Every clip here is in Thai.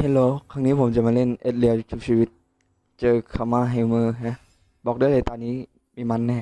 เฮลโลครั้งนี้ผมจะมาเล่นเอ็ดเรียชุบชีวิต เจอคามาเฮลเมอร์ฮะ บอกได้เลยตอนนี้มีมันแน่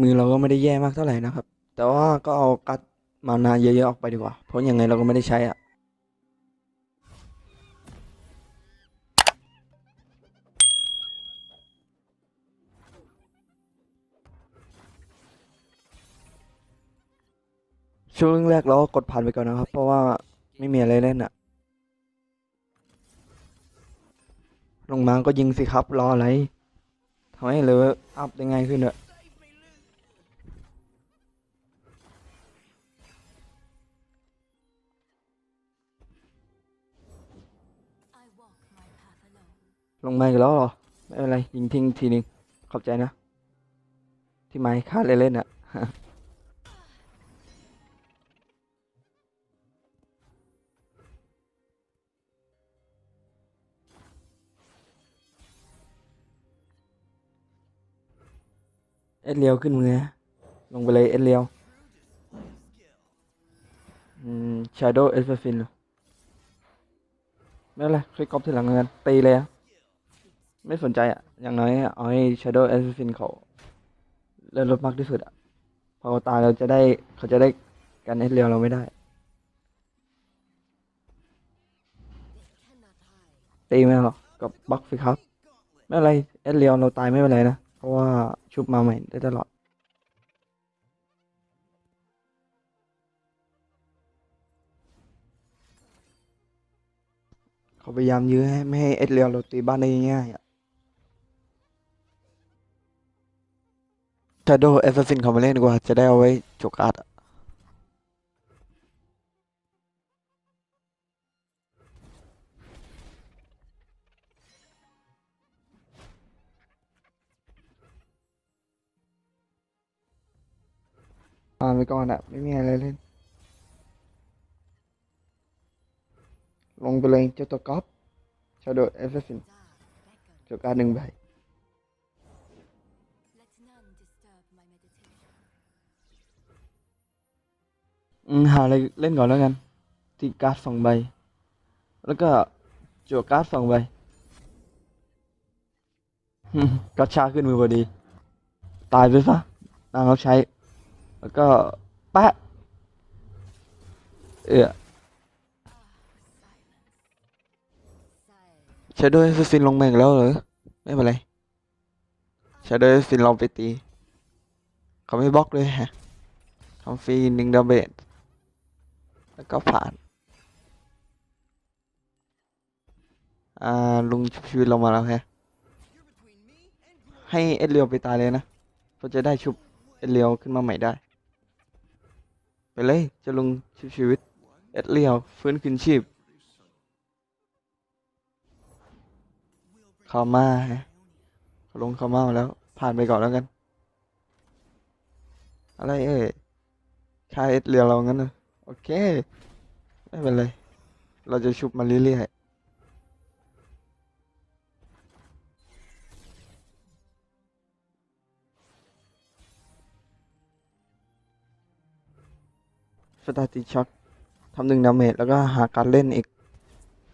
มือเราก็ไม่ได้แย่มากเท่าไหร่นะครับ แต่ว่าก็เอากัดมานาเยอะๆออกไปดีกว่า เพราะยังไงเราก็ไม่ได้ใช้อะ ช่วงแรกเราก็กดผ่านไปก่อนนะครับ เพราะว่าไม่มีอะไรเล่นอะลงมาก็ยิงสิครับรออะไรทำให้เลเวลอัพได้ง่ายขึ้นอะลงมาอีกแล้วเหรอ ไม่เป็นไร ยิงทิ้งทีนึง ขอบใจนะ ที่ไม้ค่าเล่นๆอะ เอ็ดเลียวขึ้นมือนะลงไปเลยเอ็ดเลียวอืม Shadow Assassin เหรอไม่เป็นไรค่อยก๊อปทีหลังกันตีเลยอะไม่สนใจอะอย่างน้อยเอาให้ Shadow Assassin เขาเลื่อนรถมากที่สุดอะพอตายเราจะได้เขาจะได้กันเอ็ดเลียวเราไม่ได้ตีไม่หรอกกับบล็อกสิครับ ไม่เป็นไรเอ็ดเลียวเราตายไม่เป็นไรนะ เพราะว่าชุบมาใหม่ได้ตลอด เขาพยายามยื้อให้ไม่ให้เอ็ดเลียวเราตีบ้านได้ง่ายๆอะ Shadow Assassin เขามาเล่นดีกว่า จะได้เอาไว้จกอัดอะ อ่านไปก่อนอะไม่มีอะไรเล่นลงไปเลยเจ้าตัวก๊อฟ Shadow Assassin จกอัดหนึ่งใบอืมห แล้วกันตีการ์ดสองใบแล้วก็จั่วการ์ดสองใบฮึ่มกัชชาขึ้นมือพอดีตายไปะเขาใช้แล้วก็แปะเออชาโดว์ซินลงมาอีกแล้วเหรอ ไม่เป็นไรชาโดว์ซินลองไปตี เขาไม่บล็อกเลยฮะทำฟรีหนึ่งดาเมจแล้วก็ผ่าน อ่า ลุงชุบชีวิตเรามาแล้วแฮะ ให้เอ็ดเรียวไปตายเลยนะเพราจะได้ชุบเอ็ดเรียวขึ้นมาใหม่ได้ ไปเลยจะลงชุบชีวิต เอ็ดเลียวฟื้นคืนชีพเข้ามาฮะลงเข้ามาแล้ว ผ่านไปก่อนแล้วกัน อะไรเอ่ยค่าเอ็ดเลียวเรางั้นนะโอเค ไม่เป็นไร เราจะชุบมาเรื่อยๆ สตาติช็อตทำหนึ่งดาเมจแล้วก็หาการเล่นอีก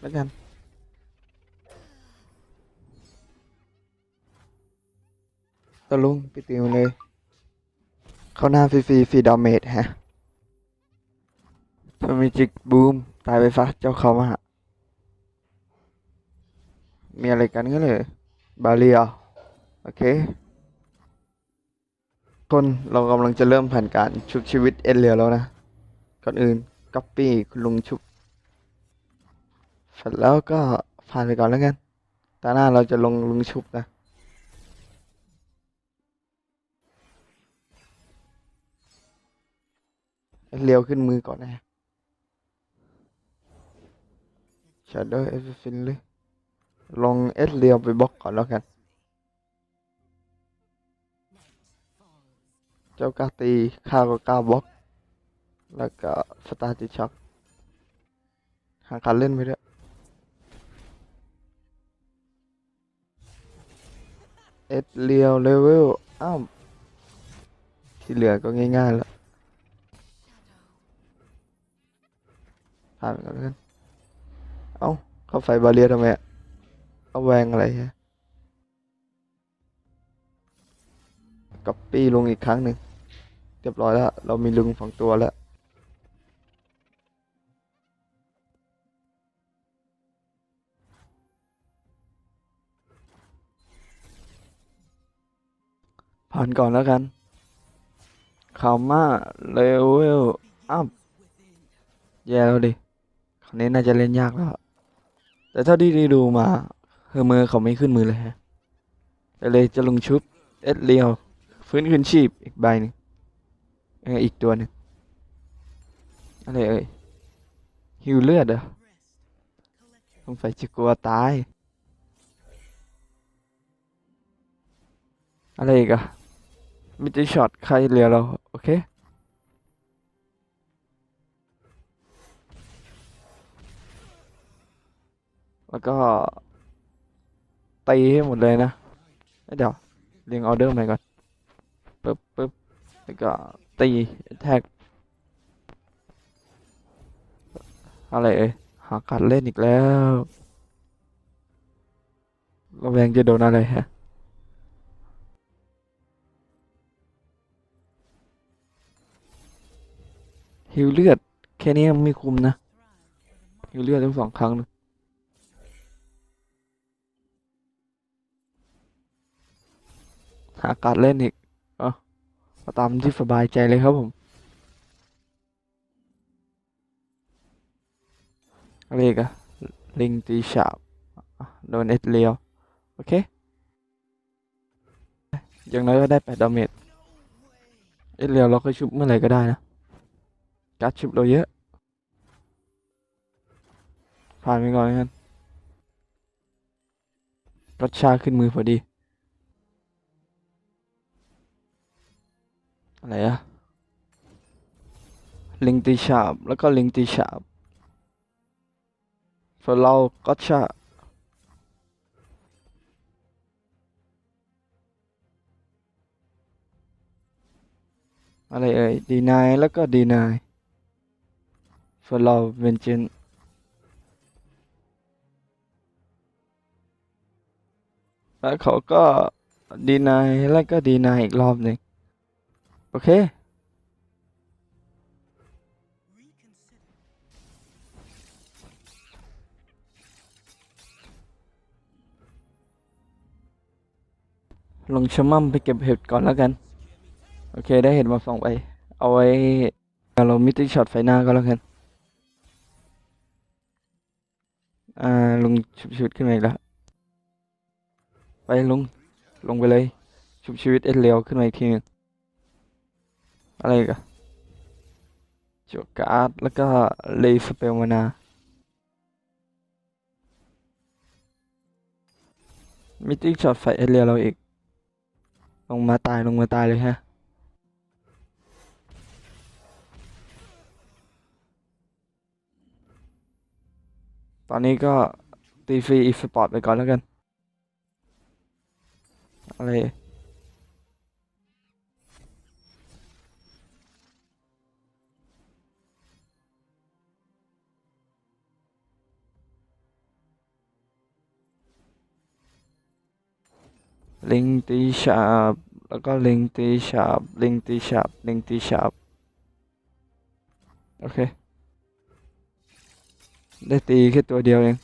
แล้วกัน ตะลุงไปตีมันเลย เข้าหน้าฟรีๆฟรีดาเมจฮะทมิจิกบูม ตายไปซะเจ้าเขามาหามีอะไรกันก็เลยบาเลียโอเคคนเรากำลังจะเริ่มแผนการชุบชีวิตเอ็นเรียแล้วนะ ก่อนอื่นก๊อปปี้คุณลุงชุบเสร็จแล้วก็ผ่านไปก่อนแล้วกัน ตาหน้าเราจะลงลุงชุบนะเอ็นเรียวขึ้นมือก่อนนะ Shadow Assassin เลยลองเอสเรียวไปบล็อกก่อนแล้วกัน เจ้ากาตีข้าก็กล้าบล็อก แล้วก็สตาร์จิช็อปหาการเล่นไปด้วยเอ็ดเลียวเลเวลอ้าวที่เหลือก็ง่ายๆแล้วผ่านกันล้นเอ้าเขาไฟบาเรียทำไมอะเอาแวงอะไรฮะก๊อปปี้ลงอีกครั้งหนึ่งเรียบร้อยแล้ว เรามีลุงสองตัวแล้ว ผ่านก่อนแล้วกันข่าวมาเลเวลอัพแย่แล้วดิคราวนี้น่าจะเล่นยากแล้ว แต่เท่าที่ได้ดูมาเฮอร์เมอร์เขาไม่ขึ้นมือเลยฮะแต่เลยจะลงชุบเอ็ดเลียวฟื้นคืนชีพอีกใบหนึ่งอออีกตัวหนึ่งอะไรเอ่ยฮิวเลือดเหรอสงสัยจะกลัวตาย อะไรอีกอะ มิติช็อตใครเหลือเรา โอเค แล้วก็ตีให้หมดเลยนะ เดี๋ยวเรียงออเดอร์ใหม่ก่อนปึ๊บปึ๊บแล้วก็ตีแท็ก อะไรเอ่ยหากัดเล่นอีกแล้วระแวงจะโดนอะไรฮะ ฮิวเลือด แค่นี้ยังไม่คุ้มนะฮิวเลือดทั้งสองครั้งเลยหาการเล่นอีกเออาตามที่สบายใจเลยครับผมอะไรอีกะลิงตีฉาบโดนเอ็ดเลียว โอเค อย่างน้อยก็ได้แปดดาเมจเอ็ดเลียวเราก็ชุบเมื่อไหร่ก็ได้นะ การ์ดชุบเราเยอะ ผ่านไปก่อนกันรัชชาขึ้นมือพอดี อะไรอะลิงตีฉาบ แล้วก็ลิงตีฉาบส่วนเราก็ชาอะไรเอ่ยดีนายแล้วก็ดีนาย ส่วนเราเวนเจนแล้วเขาก็ดีนายแล้วก็ดีนายอีกรอบหนึ่งโอเคลงชะมั่มไปเก็บเห็ดก่อนแล้วกัน โอเคได้เห็ดมาสองใบเอาไว้เรามิติช็อตไฟหน้าก็แล้วกัน อ่าลงชุบชีวิตขึ้นมาอีกแล้วไปลงลงไปเลย ชุบชีวิตเอ็ดเลียวขึ้นมาอีกทีนึงอะไรกันจวกการ์ดแล้วก็เลสเปลมานา มิติช็อตไฟเอ็ดเลียวเราอีก ลงมาตายลงมาตายเลยฮะ ตอนนี้ก็ตีฟรีอีสปอร์ตไปก่อนแล้วกัน อะไรลิงตีฉาบแล้วก็ลิงตีฉาบลิงตีฉาบลิงตีฉาบโอเค ได้ตีแค่ตัวเดียวเอง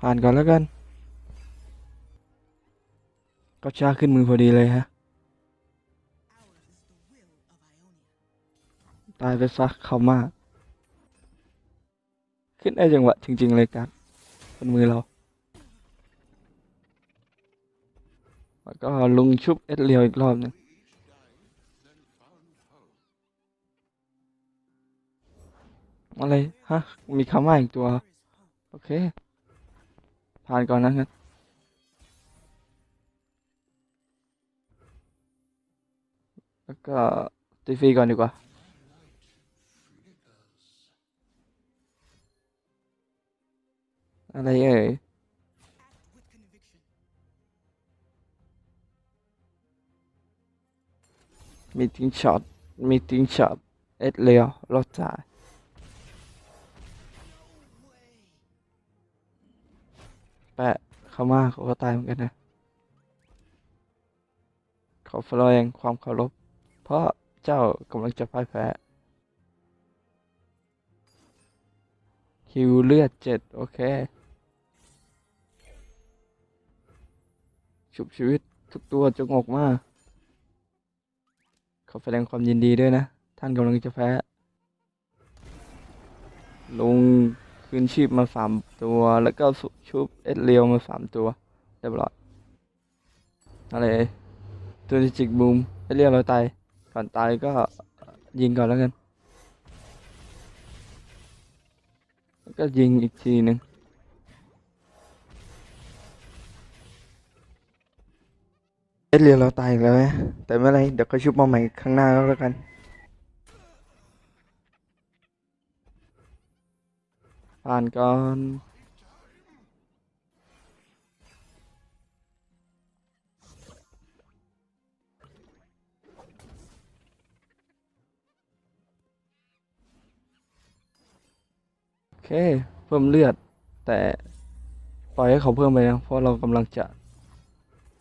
ผ่านก่อนแล้วกัน ก็ชาขึ้นมือพอดีเลยฮะ ตายไปซักเขามาก ขึ้นได้จังหวะจริง ๆ เลยกัดบนมือเรา แล้วก็ลุงชุบเอ็ดเลียวอีกรอบหนึงอะไรฮะ มีคำว่าอีกตัว โอเค ผ่านก่อนนะงั้นแล้วก็ตีฟีก่อนดีกว่าอะไรเอ่ย มีทิ้งช็อตมีทิ้งช็อตเอ็ดเลียวรอดจ่ายแปะเข้ามาเขาก็ตายเหมือนกันนะเขาแสดงความเคารพเพราะเจ้ากำลังจะพ่ายแพ้ฮิวเลือดเจ็ดโอเค ชุบชีวิตทุกตัวจะงกมาข อแสดงความยินดีด้วยนะ ท่านกำลังจะแพ้ ลงคืนชีพมาสามตัว แล้วก็ชุบเอ็ดเรียวมาสามตัวเรียบร้อยอะไรตัวจิกบูมเอ็ดเรียวเราตาย ก่อนตายก็ยิงก่อนแล้วกัน แล้วก็ยิงอีกทีหนึ่ง เอ็ดเรียเราตายอีกแล้วนะแต่ไม่เป็นไร เดี๋ยวก็ชุบมาใหม่ข้างหน้าก็แล้วกัน ผ่านก่อน โอเค เพิ่มเลือด แต่ปล่อยให้เขาเพิ่มไปนะ เพราะเรากำลังจะ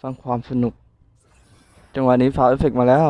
สร้างความสนุก จังหวะนี้ฟาวเอฟเฟกมาแล้ว